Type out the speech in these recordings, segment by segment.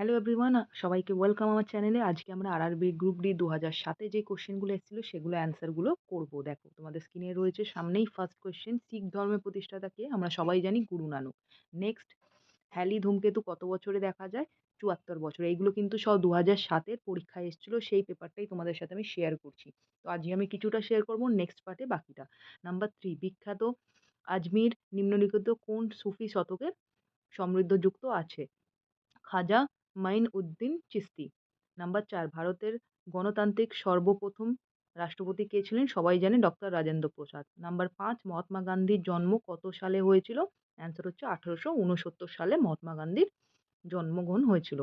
Hello everyone সবাইকে welcome আমার চ্যানেলে আজকে আমরা আর আরআরবি গ্রুপ ডি দু হাজার সাতে যে কোশ্চেনগুলো এসেছিল, সেগুলো অ্যান্সারগুলো করব। দেখো, তোমাদের স্ক্রিনে রয়েছে সামনেই ফার্স্ট কোশ্চেন শিখ ধর্মের প্রতিষ্ঠাতাকে আমরা সবাই জানি গুরু নানক। নেক্সট হ্যালি ধূমকেতু কত বছরে দেখা যায়? চুয়াত্তর বছর। এইগুলো কিন্তু সব দু হাজার সাতের পরীক্ষায় এসেছিল, সেই পেপারটাই তোমাদের সাথে আমি শেয়ার করছি। তো আজকে আমি কিছুটা শেয়ার করব নেক্সট পার্টে বাকিটা। নাম্বার থ্রি বিখ্যাত আজমির নিম্নলিখিত কোন সুফি শতকের সমৃদ্ধযুক্ত আছে? খাজা মাইন উদ্দিন চিস্তি। নাম্বার চার, ভারতের গণতান্ত্রিক সর্বপ্রথম রাষ্ট্রপতি কে ছিলেন? সবাই জানে ডক্টর রাজেন্দ্র প্রসাদ। নাম্বার পাঁচ, মহাত্মা গান্ধীর জন্ম কত সালে হয়েছিল? অ্যান্সার হচ্ছে আঠেরোশো উনসত্তর সালে মহাত্মা গান্ধীর জন্মগ্রহণ হয়েছিল।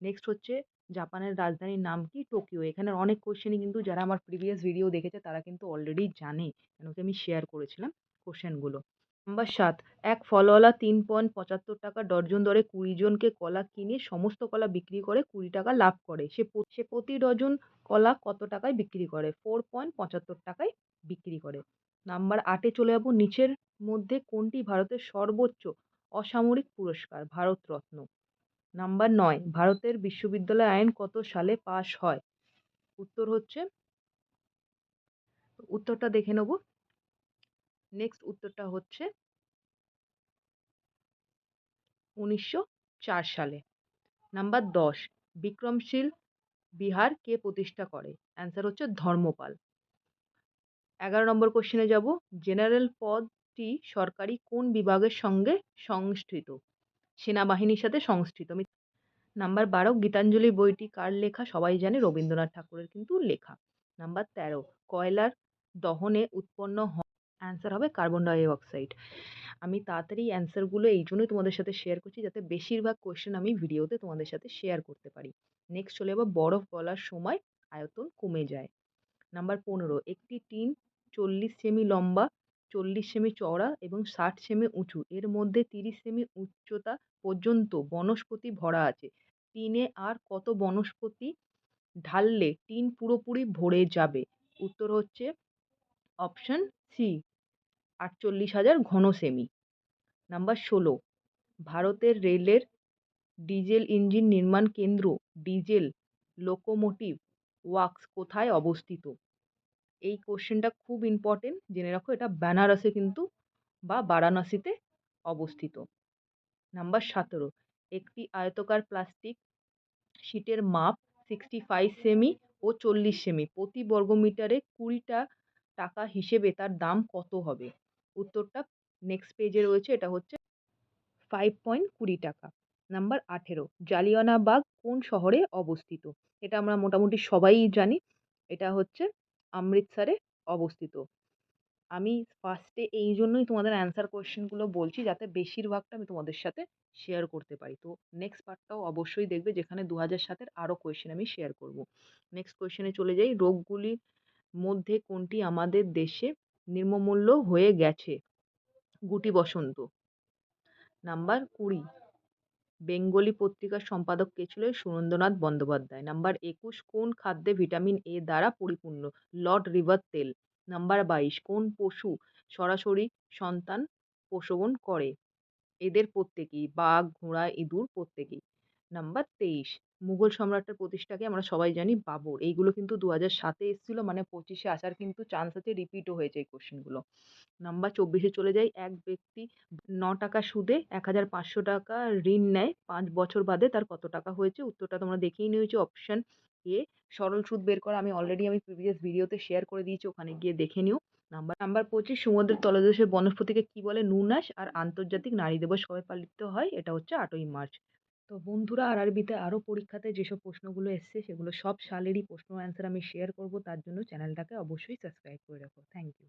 নেক্সট হচ্ছে জাপানের রাজধানীর নাম কি? টোকিও। এখানে অনেক কোশ্চেনই কিন্তু যারা আমার প্রিভিয়াস ভিডিও দেখেছে তারা কিন্তু অলরেডি জানে। কেন কি আমি শেয়ার করেছিলাম কোশ্চেনগুলো নাম্বার সাত। এক ফলওয়ালা তিন পয়েন্ট পঁচাত্তর টাকা ডর্জন দরে কুড়ি জনকে কলা কিনে সমস্ত কলা বিক্রি করে কুড়ি টাকা লাভ করে। সে সে প্রতি ডজন কলা কত টাকায় বিক্রি করে? ফোর পয়েন্ট পঁচাত্তর টাকায় বিক্রি করে। নাম্বার আটে চলে যাব। নিচের মধ্যে কোনটি ভারতের সর্বোচ্চ অসামরিক পুরস্কার? ভারতরত্ন। নাম্বার নয়, ভারতের বিশ্ববিদ্যালয় আইন কত সালে পাশ হয়? উত্তর হচ্ছে, উত্তরটা দেখে নেব। নেক্সট উত্তরটা হচ্ছে উনিশশো চার সালে। নাম্বার দশ, বিক্রমশীল বিহার কে প্রতিষ্ঠা করে? অ্যান্সার হচ্ছে ধর্মপাল। এগারো নম্বর কোশ্চেনে যাব। জেনারেল পদটি সরকারি কোন বিভাগের সঙ্গে সংস্থিত? সেনাবাহিনীর সাথে সংস্থিত। আমি নাম্বার বারো, গীতাঞ্জলি বইটি কার লেখা? সবাই জানে রবীন্দ্রনাথ ঠাকুরের কিন্তু লেখা। নাম্বার তেরো, কয়লার দহনে উৎপন্ন অ্যান্সার হবে কার্বন ডাই অক্সাইড আমি তাড়াতাড়ি অ্যান্সারগুলো এই জন্যই তোমাদের সাথে শেয়ার করছি যাতে বেশিরভাগ কোয়েশ্চেন আমি ভিডিওতে তোমাদের সাথে শেয়ার করতে পারি। নেক্সট চলে যাব, বরফ গলার সময় আয়তন কমে যায়। নাম্বার পনেরো, একটি টিন চল্লিশ সেমি লম্বা, চল্লিশ সেমি চওড়া এবং ষাট সেমি উঁচু। এর মধ্যে তিরিশ সেমি উচ্চতা পর্যন্ত বনস্পতি ভরা আছে। টিনে আর কত বনস্পতি ঢাললে টিন পুরোপুরি ভরে যাবে? উত্তর হচ্ছে অপশান সি আটচল্লিশ হাজার ঘন সেমি নাম্বার ষোলো, ভারতের রেলের ডিজেল ইঞ্জিন নির্মাণ কেন্দ্র ডিজেল লোকোমোটিভ ওয়ার্কস কোথায় অবস্থিত? এই কোশ্চেনটা খুব ইম্পর্টেন্ট জেনে রাখো এটা বেনারসে কিন্তু বা বারাণসীতে অবস্থিত। নাম্বার সতেরো, একটি আয়তকার প্লাস্টিক শিটের মাপ সিক্সটি ফাইভ সেমি ও চল্লিশ সেমি প্রতি বর্গমিটারে কুড়িটা টাকা হিসেবে তার দাম কত হবে? উত্তরটা নেক্সট পেজে রয়েছে, এটা হচ্ছে ফাইভ পয়েন্ট কুড়ি টাকা নাম্বার আঠেরো, জালিয়ানাবাগ কোন শহরে অবস্থিত? এটা আমরা মোটামুটি সবাই জানি, এটা হচ্ছে অমৃতসরে অবস্থিত। আমি ফার্স্টে এই জন্যই তোমাদের অ্যান্সার কোয়েশ্চেনগুলো বলছি, যাতে বেশিরভাগটা আমি তোমাদের সাথে শেয়ার করতে পারি। তো নেক্সট পার্টটাও অবশ্যই দেখবে, যেখানে দু হাজার সাতের আরও কোয়েশ্চেন আমি শেয়ার করব। নেক্সট কোয়েশ্চেনে চলে যাই, রোগগুলির মধ্যে কোনটি আমাদের দেশে নির্মমূল্য হয়ে গেছে। গুটি বসন্ত। নাম্বার কুড়ি। বেঙ্গলি পত্রিকার সম্পাদক কে ছিল সুরেন্দ্রনাথ বন্দ্যোপাধ্যায়। নাম্বার একুশ, কোন খাদ্যে ভিটামিন এ দ্বারা পরিপূর্ণ? লর্ড রিভার তেল। নাম্বার বাইশ, কোন পশু সরাসরি সন্তান প্রসবন করে? এদের প্রত্যেকেই, বাঘ, ঘোড়া, ইঁদুর প্রত্যেকেই। নাম্বার তেইশ মুঘল সম্রাটের প্রতিষ্ঠাকে আমরা সবাই জানি বাবর। এইগুলো কিন্তু দু হাজার সাতে এসেছিল মানে পঁচিশে আসার কিন্তু চান্স আছে রিপিটও হয়েছে এই কোশ্চেনগুলো নাম্বার চব্বিশে চলে যাই, এক ব্যক্তি ন টাকা সুদে এক হাজার পাঁচশো টাকা ঋণ নেয়, পাঁচ বছর বাদে তার কত টাকা হয়েছে? উত্তরটা তোমরা দেখেই নিয়েছো অপশান এ সরল সুদ বের করা। আমি অলরেডি আমি প্রিভিয়াস ভিডিওতে শেয়ার করে দিয়েছি, ওখানে গিয়ে দেখে নিও। নাম্বার নাম্বার পঁচিশ, সমুদ্রের তলদেশের বনস্পতিকে কী বলে? নুনাস। আর আন্তর্জাতিক নারী দিবস কবে পালিত হয়? এটা হচ্ছে আটই মার্চ। তো বন্ধুরা আর আরবিতে আরও পরীক্ষাতে যেসব প্রশ্নগুলো এসছে, সেগুলো সব সালেরই প্রশ্ন অ্যান্সার আমি শেয়ার করব। তার জন্য চ্যানেলটাকে অবশ্যই সাবস্ক্রাইব করে রাখো। Thank you